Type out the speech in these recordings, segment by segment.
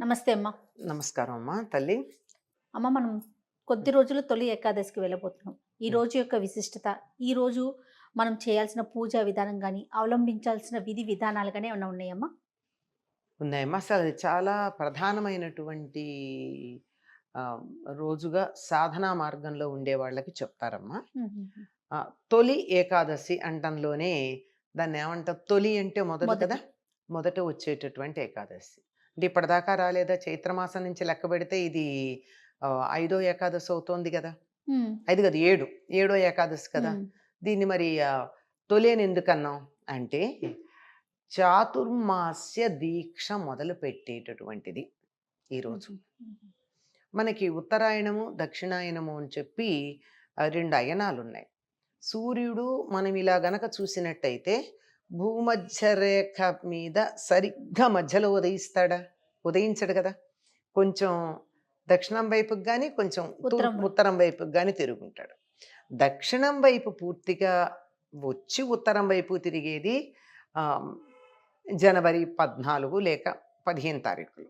నమస్తే అమ్మ. నమస్కారం అమ్మా. తల్లి? అమ్మ మనం కొద్ది రోజులు తొలి ఏకాదశికి వెళ్ళబోతున్నాం. ఈ. రోజు యొక్క విశిష్టత ఈ రోజు మనం చేయాల్సిన పూజా విధానం కానీ అవలంబించాల్సిన విధి విధానాలు కానీ ఏమైనా ఉన్నాయమ్మా ఉన్నాయమ్మా అసలు అది చాలా ప్రధానమైనటువంటి రోజుగా సాధనా మార్గంలో ఉండే వాళ్ళకి చెప్తారమ్మా. తొలి ఏకాదశి అంటంలోనే దాన్ని ఏమంటారు? తొలి అంటే మొదటి. కదా? మొదట వచ్చేటటువంటి ఏకాదశి. అంటే ఇప్పటిదాకా రాలేదా? చైత్రమాసం నుంచి లెక్క పెడితే ఇది ఐదో ఏకాదశి అవుతోంది కదా? ఐదు కదా ఏడు ఏడో ఏకాదశి కదా? దీన్ని మరి ఆ, తొలి అని ఎందుకు అన్నాం అంటే చాతుర్మాస్య దీక్ష మొదలు పెట్టేటటువంటిది ఈరోజు. మనకి ఉత్తరాయణము దక్షిణాయనము అని చెప్పి రెండు అయనాలు ఉన్నాయి సూర్యుడు మనం ఇలా గనక చూసినట్టయితే భూమధ్య రేఖ మీద సరిగ్గా మధ్యలో ఉదయిస్తాడా? ఉదయించడు కదా. కొంచెం దక్షిణం వైపుకి కానీ కొంచెం ఉత్తరం వైపు. ఉత్తరం వైపుకి కానీ తిరుగుంటాడు. దక్షిణం వైపు పూర్తిగా వచ్చి ఉత్తరం వైపు తిరిగేది జనవరి పద్నాలుగు లేక పదిహేను తారీఖులు.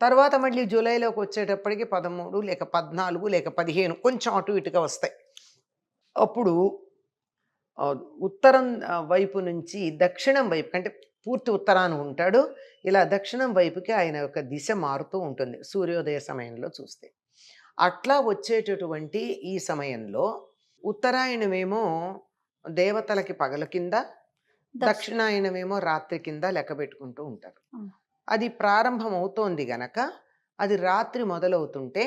తర్వాత మళ్ళీ జూలైలోకి వచ్చేటప్పటికి పదమూడు లేక పద్నాలుగు లేక పదిహేను కొంచెం అటు ఇటుగా వస్తాయి. అప్పుడు ఉత్తరం వైపు నుంచి దక్షిణం వైపు అంటే పూర్తి ఉత్తరాన ఉంటాడు. ఇలా దక్షిణం వైపుకి ఆయన యొక్క దిశ మారుతూ ఉంటుంది సూర్యోదయ సమయంలో చూస్తే. అట్లా వచ్చేటటువంటి ఈ సమయంలో ఉత్తరాయణమేమో దేవతలకి పగల కింద దక్షిణ దక్షిణాయనమేమో రాత్రి కింద లెక్క పెట్టుకుంటూ ఉంటారు. అది ప్రారంభం అవుతోంది గనక అది రాత్రి మొదలవుతుంటే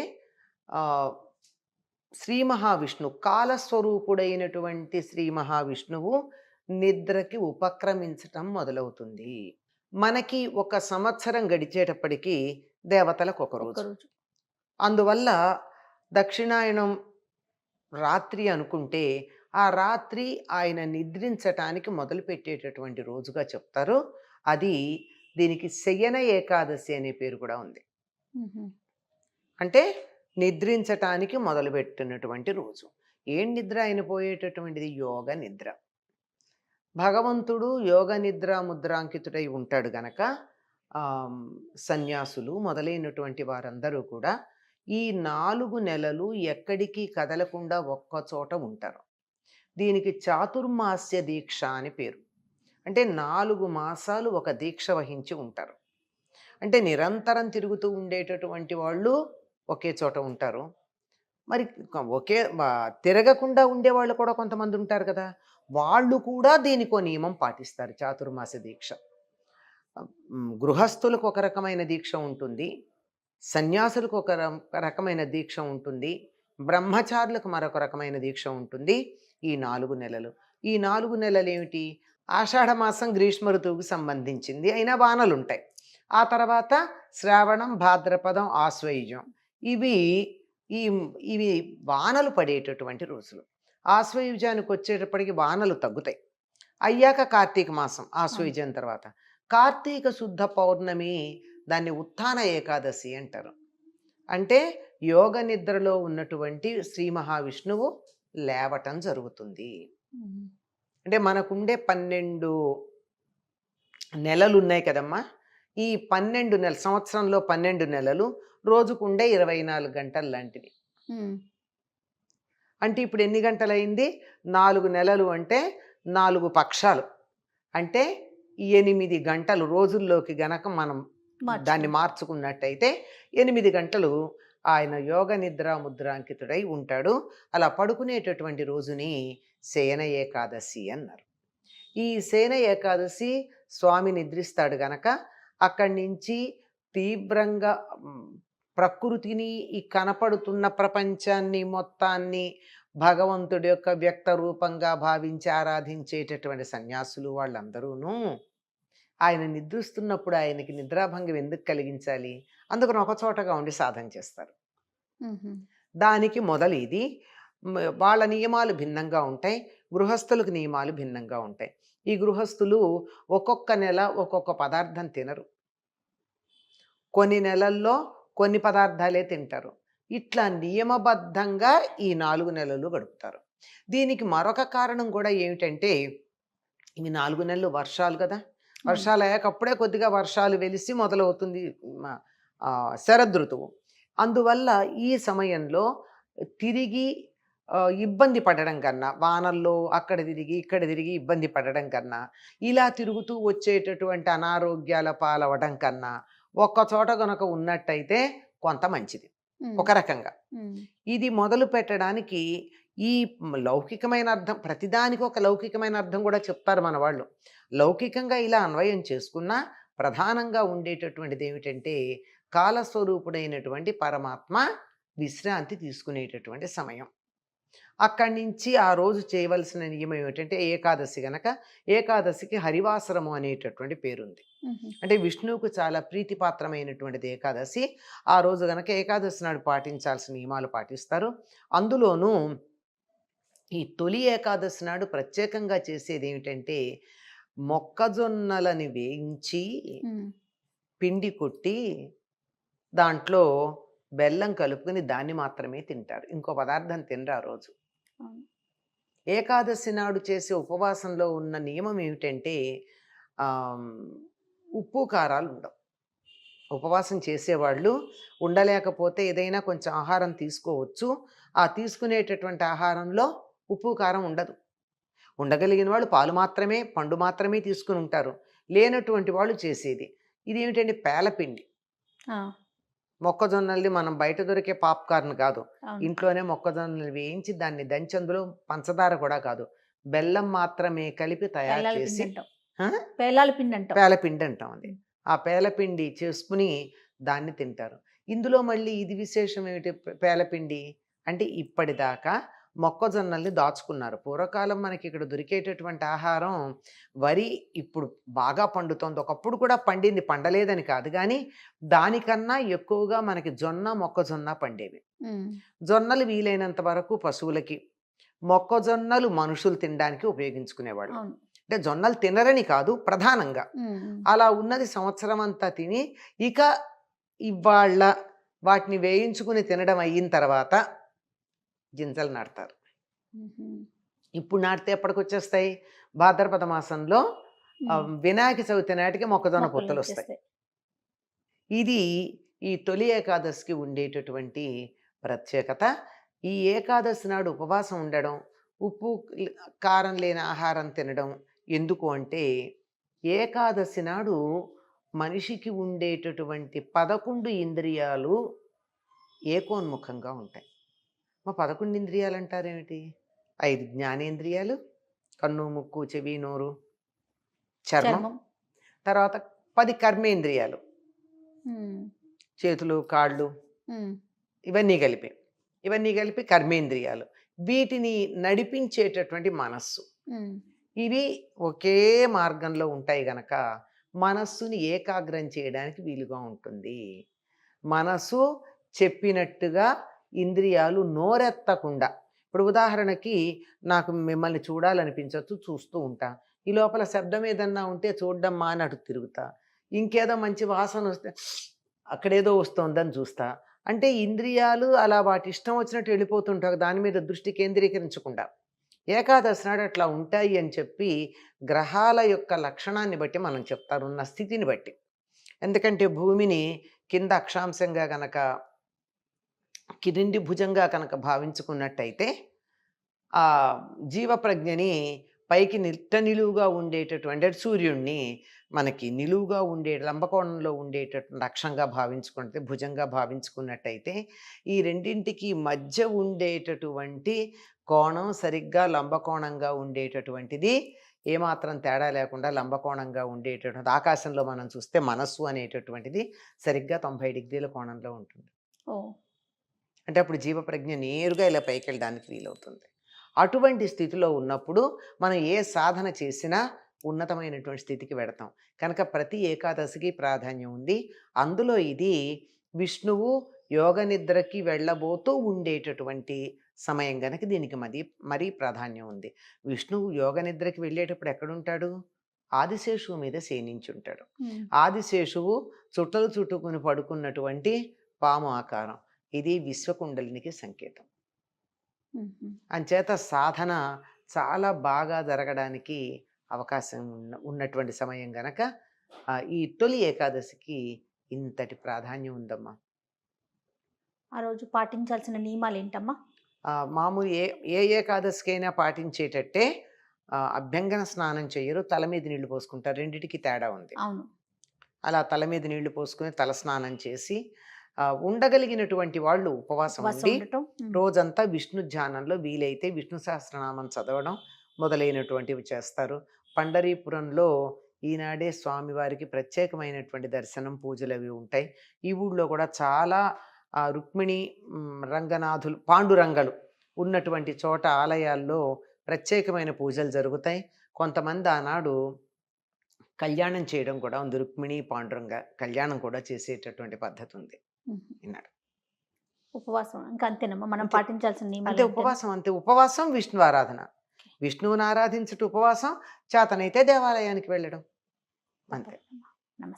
శ్రీ మహావిష్ణు కాలస్వరూపుడైనటువంటి శ్రీ మహావిష్ణువు నిద్రకి ఉపక్రమించటం మొదలవుతుంది. మనకి ఒక సంవత్సరం గడిచేటప్పటికి దేవతలకు ఒక రోజు. అందువల్ల దక్షిణాయనం రాత్రి అనుకుంటే ఆ రాత్రి ఆయన నిద్రించటానికి మొదలు పెట్టేటటువంటి రోజుగా చెప్తారు. అది దీనికి శయన ఏకాదశి అనే పేరు కూడా ఉంది. అంటే నిద్రించటానికి మొదలుపెట్టినటువంటి రోజు. ఏం నిద్ర అయినపోయేటటువంటిది? యోగ నిద్ర. భగవంతుడు యోగ నిద్ర ముద్రాంకితుడై ఉంటాడు గనక సన్యాసులు మొదలైనటువంటి వారందరూ కూడా ఈ నాలుగు నెలలు ఎక్కడికి కదలకుండా ఒక్క చోట ఉంటారు. దీనికి చాతుర్మాస్య దీక్ష అని పేరు. అంటే నాలుగు మాసాలు ఒక దీక్ష వహించి ఉంటారు. అంటే నిరంతరం తిరుగుతూ ఉండేటటువంటి వాళ్ళు ఒకే చోట ఉంటారు. మరి ఒకే తిరగకుండా ఉండేవాళ్ళు కూడా కొంతమంది ఉంటారు కదా! వాళ్ళు కూడా దీనికో నియమం పాటిస్తారు చాతుర్మాస దీక్ష. గృహస్థులకు ఒక రకమైన దీక్ష ఉంటుంది. సన్యాసులకు ఒక రం- రకమైన దీక్ష ఉంటుంది. బ్రహ్మచారులకు మరొక రకమైన దీక్ష ఉంటుంది. ఈ నాలుగు నెలలు. ఈ నాలుగు నెలలు ఏమిటి? ఆషాఢమాసం గ్రీష్మ ఋతువుకు సంబంధించింది. అయినా వానలు ఉంటాయి ఆ తర్వాత శ్రావణం భాద్రపదం ఆశ్వయుజం. ఇవి ఈ ఇవి వానలు పడేటటువంటి రోజులు. ఆశ్వయుజానికి వచ్చేటప్పటికి వానలు తగ్గుతాయి. అయ్యాక కార్తీక మాసం ఆశ్వయుజం తర్వాత. కార్తీక శుద్ధ పౌర్ణమి దాన్ని ఉత్థాన ఏకాదశి అంటారు. అంటే యోగ నిద్రలో ఉన్నటువంటి శ్రీ మహావిష్ణువు లేవటం జరుగుతుంది. అంటే మనకుండే పన్నెండు నెలలు ఉన్నాయి కదమ్మా. ఈ పన్నెండు నెలలు సంవత్సరంలో పన్నెండు నెలలు రోజుకుండే ఇరవై నాలుగు గంటలు లాంటివి. అంటే ఇప్పుడు ఎన్ని గంటలైంది నాలుగు నెలలు అంటే నాలుగు పక్షాలు. అంటే ఎనిమిది గంటలు రోజుల్లోకి గనక మనం. దాన్ని మార్చుకున్నట్టయితే ఎనిమిది గంటలు ఆయన యోగ నిద్ర ముద్రాంకితుడై ఉంటాడు. అలా పడుకునేటటువంటి రోజుని శయన ఏకాదశి అన్నారు. ఈ శయన ఏకాదశి స్వామి నిద్రిస్తాడు గనక అక్కడి నుంచి తీవ్రంగా ప్రకృతిని ఈ కనపడుతున్న ప్రపంచాన్ని మొత్తాన్ని భగవంతుడి యొక్క వ్యక్త రూపంగా భావించి ఆరాధించేటటువంటి సన్యాసులు వాళ్ళందరూనూ. ఆయన నిద్రిస్తున్నప్పుడు ఆయనకి నిద్రాభంగం ఎందుకు కలిగించాలి? అందుకని ఒక చోటగా ఉండి సాధన చేస్తారు. దానికి మొదలు ఇది వాళ్ళ నియమాలు భిన్నంగా ఉంటాయి గృహస్థులకు నియమాలు భిన్నంగా ఉంటాయి. ఈ గృహస్థులు ఒక్కొక్క నెల ఒక్కొక్క పదార్థం తినరు. కొన్ని నెలల్లో కొన్ని పదార్థాలే తింటారు. ఇట్లా నియమబద్ధంగా ఈ నాలుగు నెలలు గడుపుతారు. దీనికి మరొక కారణం కూడా ఏమిటంటే ఇవి నాలుగు నెలలు వర్షాలు కదా. వర్షాలు అయ్యాక అప్పుడే కొద్దిగా వర్షాలు వెలిసి మొదలవుతుంది శరదృతువు అందువల్ల ఈ సమయంలో తిరిగి ఇబ్బంది పడడం కన్నా వానల్లో అక్కడ తిరిగి ఇక్కడ తిరిగి ఇబ్బంది పడడం కన్నా ఇలా తిరుగుతూ వచ్చేటటువంటి అనారోగ్యాల పాలవడం కన్నా ఒక్క చోట గనక ఉన్నట్టయితే కొంత మంచిది. ఒక రకంగా. ఇది మొదలు పెట్టడానికి ఈ లౌకికమైన అర్థం ప్రతిదానికి ఒక లౌకికమైన అర్థం కూడా చెప్తారు మన వాళ్ళు. లౌకికంగా ఇలా అన్వయం చేసుకున్నా ప్రధానంగా ఉండేటటువంటిది ఏమిటంటే కాలస్వరూపుడైనటువంటి పరమాత్మ విశ్రాంతి తీసుకునేటటువంటి సమయం. అక్కడి నుంచి ఆ రోజు చేయవలసిన నియమం ఏమిటంటే ఏకాదశి గనక ఏకాదశికి హరివాసరము అనేటటువంటి పేరుంది. అంటే విష్ణువుకు చాలా ప్రీతిపాత్రమైనటువంటిది ఏకాదశి. ఆ రోజు గనక ఏకాదశి నాడు పాటించాల్సిన నియమాలు పాటిస్తారు. అందులోనూ ఈ తొలి ఏకాదశి నాడు ప్రత్యేకంగా చేసేది ఏమిటంటే మొక్కజొన్నలని వేయించి పిండి కొట్టి దాంట్లో బెల్లం కలుపుకొని దాన్ని మాత్రమే తింటారు. ఇంకో పదార్థం తినరు ఆ రోజు. ఏకాదశి నాడు చేసే ఉపవాసంలో ఉన్న నియమం ఏమిటంటే ఉప్పు కారాలు ఉండవు. ఉపవాసం చేసేవాళ్ళు ఉండలేకపోతే ఏదైనా కొంచెం ఆహారం తీసుకోవచ్చు. ఆ తీసుకునేటటువంటి ఆహారంలో ఉప్పు కారం ఉండదు. ఉండగలిగిన వాళ్ళు పాలు మాత్రమే పండు మాత్రమే తీసుకుని ఉంటారు. లేనటువంటి వాళ్ళు చేసేది. ఇది ఏమిటంటే పేలపిండి. ఆ, మొక్కజొన్నల్ని మనం బయట దొరికే పాప్కార్న్ కాదు. ఇంట్లోనే మొక్కజొన్నలు వేయించి దాన్ని దంచి అందులో పంచదార కూడా కాదు. బెల్లం మాత్రమే కలిపి తయారు చేసి అంటాం పేలపిండి అంటాం అది. ఆ పేలపిండి చేసుకుని దాన్ని తింటారు. ఇందులో మళ్ళీ ఇది విశేషం ఏమిటి? పేలపిండి అంటే ఇప్పటిదాకా మొక్కజొన్నల్ని దాచుకున్నారు. పూర్వకాలం మనకి ఇక్కడ దొరికేటటువంటి ఆహారం వరి ఇప్పుడు బాగా పండుతోంది. ఒకప్పుడు కూడా పండింది. పండలేదని కాదు. కానీ దానికన్నా ఎక్కువగా మనకి జొన్న మొక్కజొన్న పండేవి. జొన్నలు వీలైనంత వరకు పశువులకి మొక్కజొన్నలు మనుషులు తినడానికి ఉపయోగించుకునేవాళ్ళు. అంటే జొన్నలు తినరని కాదు ప్రధానంగా. అలా ఉన్నది సంవత్సరం అంతా తిని ఇక ఇవాళ్ళ వాటిని వేయించుకుని తినడం అయిన తర్వాత గింజలు నాడతారు ఇప్పుడు నాటితే ఎప్పటికి వచ్చేస్తాయి భాద్రపద మాసంలో. వినాయక చవితి నాటికి మొక్కజొన్న పొత్తులు వస్తాయి. ఇది ఈ తొలి ఏకాదశికి ఉండేటటువంటి ప్రత్యేకత. ఈ ఏకాదశి నాడు ఉపవాసం ఉండడం ఉప్పు కారం లేని ఆహారం తినడం ఎందుకు అంటే ఏకాదశి నాడు మనిషికి ఉండేటటువంటి పదకొండు ఇంద్రియాలు ఏకోన్ముఖంగా ఉంటాయి. మా పదకొండు ఇంద్రియాలు అంటారేమిటి ఐదు జ్ఞానేంద్రియాలు కన్ను ముక్కు చెవి నోరు చర్మం. తర్వాత పది కర్మేంద్రియాలు. చేతులు కాళ్ళు. ఇవన్నీ కలిపి ఇవన్నీ కలిపి కర్మేంద్రియాలు. వీటిని నడిపించేటటువంటి మనస్సు. ఇవి ఒకే మార్గంలో ఉంటాయి గనక మనస్సుని ఏకాగ్రం చేయడానికి వీలుగా ఉంటుంది. మనసు చెప్పినట్టుగా ఇంద్రియాలు నోరెత్తకుండా. ఇప్పుడు ఉదాహరణకి నాకు మిమ్మల్ని చూడాలనిపించవచ్చు చూస్తూ ఉంటా. ఈ లోపల శబ్దం ఏదన్నా ఉంటే చూడడం మానట్టు తిరుగుతా. ఇంకేదో మంచి వాసన వస్తే అక్కడేదో వస్తోందని చూస్తా. అంటే ఇంద్రియాలు అలా వాటి ఇష్టం వచ్చినట్టు వెళ్ళిపోతుంటాయి దాని మీద దృష్టి కేంద్రీకరించకుండా. ఏకాదశి నాడు అట్లా ఉంటాయి అని చెప్పి గ్రహాల యొక్క లక్షణాన్ని బట్టి మనం చెప్తారు. ఉన్న స్థితిని బట్టి. ఎందుకంటే భూమిని కింద అక్షాంశంగా కనుక కిరిండి భుజంగా కనుక భావించుకున్నట్టయితే ఆ జీవప్రజ్ఞని పైకి నిట్ట నిలువుగా ఉండేటటువంటి సూర్యుడిని మనకి నిలువుగా ఉండే లంబకోణంలో ఉండేటటువంటి అక్షంగా భావించుకుంటే భుజంగా భావించుకున్నట్టయితే ఈ రెండింటికి మధ్య ఉండేటటువంటి కోణం సరిగ్గా లంబకోణంగా ఉండేటటువంటిది. ఏమాత్రం తేడా లేకుండా లంబకోణంగా ఉండేటటువంటి ఆకాశంలో మనం చూస్తే మనస్సు అనేటటువంటిది సరిగ్గా తొంభై డిగ్రీల కోణంలో ఉంటుంది. ఓ అంటే అప్పుడు జీవప్రజ్ఞ నేరుగా ఇలా పైకి వెళ్ళడానికి వీలవుతుంది. అటువంటి స్థితిలో ఉన్నప్పుడు మనం ఏ సాధన చేసినా ఉన్నతమైనటువంటి స్థితికి వెడతాం. కనుక ప్రతి ఏకాదశికి ప్రాధాన్యం ఉంది. అందులో ఇది విష్ణువు యోగ నిద్రకి వెళ్ళబోతూ ఉండేటటువంటి సమయం గనక దీనికి మరీ మరీ ప్రాధాన్యం ఉంది. విష్ణువు యోగ నిద్రకి వెళ్ళేటప్పుడు ఎక్కడుంటాడు? ఆదిశేషువు మీద శయనించి ఉంటాడు ఆదిశేషువు చుట్టలు చుట్టుకుని పడుకున్నటువంటి పాము ఆకారం. ఇది విశ్వకుండలినికి సంకేతం. అంచేత సాధన చాలా బాగా జరగడానికి అవకాశం ఉన్న ఉన్నటువంటి సమయం గనక ఈ తొలి ఏకాదశికి ఇంతటి ప్రాధాన్యం ఉందమ్మా. ఆ రోజు పాటించాల్సిన నియమాలు ఏంటమ్మా మామూలు ఏ ఏ ఏకాదశికైనా పాటించేటట్టే అభ్యంగన స్నానం చేయరు తల మీద నీళ్ళు పోసుకుంటారు. రెండిటికి తేడా ఉంది. అవును. అలా తల మీద నీళ్ళు పోసుకుని తల స్నానం చేసి ఉండగలిగినటువంటి వాళ్ళు ఉపవాసం ఉండి. రోజంతా విష్ణు ధ్యానంలో వీలైతే విష్ణు సహస్రనామం చదవడం మొదలైనటువంటివి చేస్తారు. పండరీపురంలో ఈనాడే స్వామివారికి ప్రత్యేకమైనటువంటి దర్శనం పూజలు అవి ఉంటాయి. ఈ ఊళ్ళో కూడా చాలా రుక్మిణి రంగనాథులు పాండురంగలు ఉన్నటువంటి చోట ఆలయాల్లో ప్రత్యేకమైన పూజలు జరుగుతాయి. కొంతమంది ఆనాడు కళ్యాణం చేయడం కూడా ఉంది. రుక్మిణి పాండురంగ కళ్యాణం కూడా చేసేటటువంటి పద్ధతి ఉంది. ఈనాడు ఉపవాసం ఇంకా అంతేనమ్మా మనం అంతే. పాటించాల్సిన నియమాలు అంటే ఏంటని? ఉపవాసం అంతే ఉపవాసం విష్ణు ఆరాధన విష్ణువుని ఆరాధించుట ఉపవాసం చేతనైతే దేవాలయానికి వెళ్ళడం అంతే తప్పకుండా.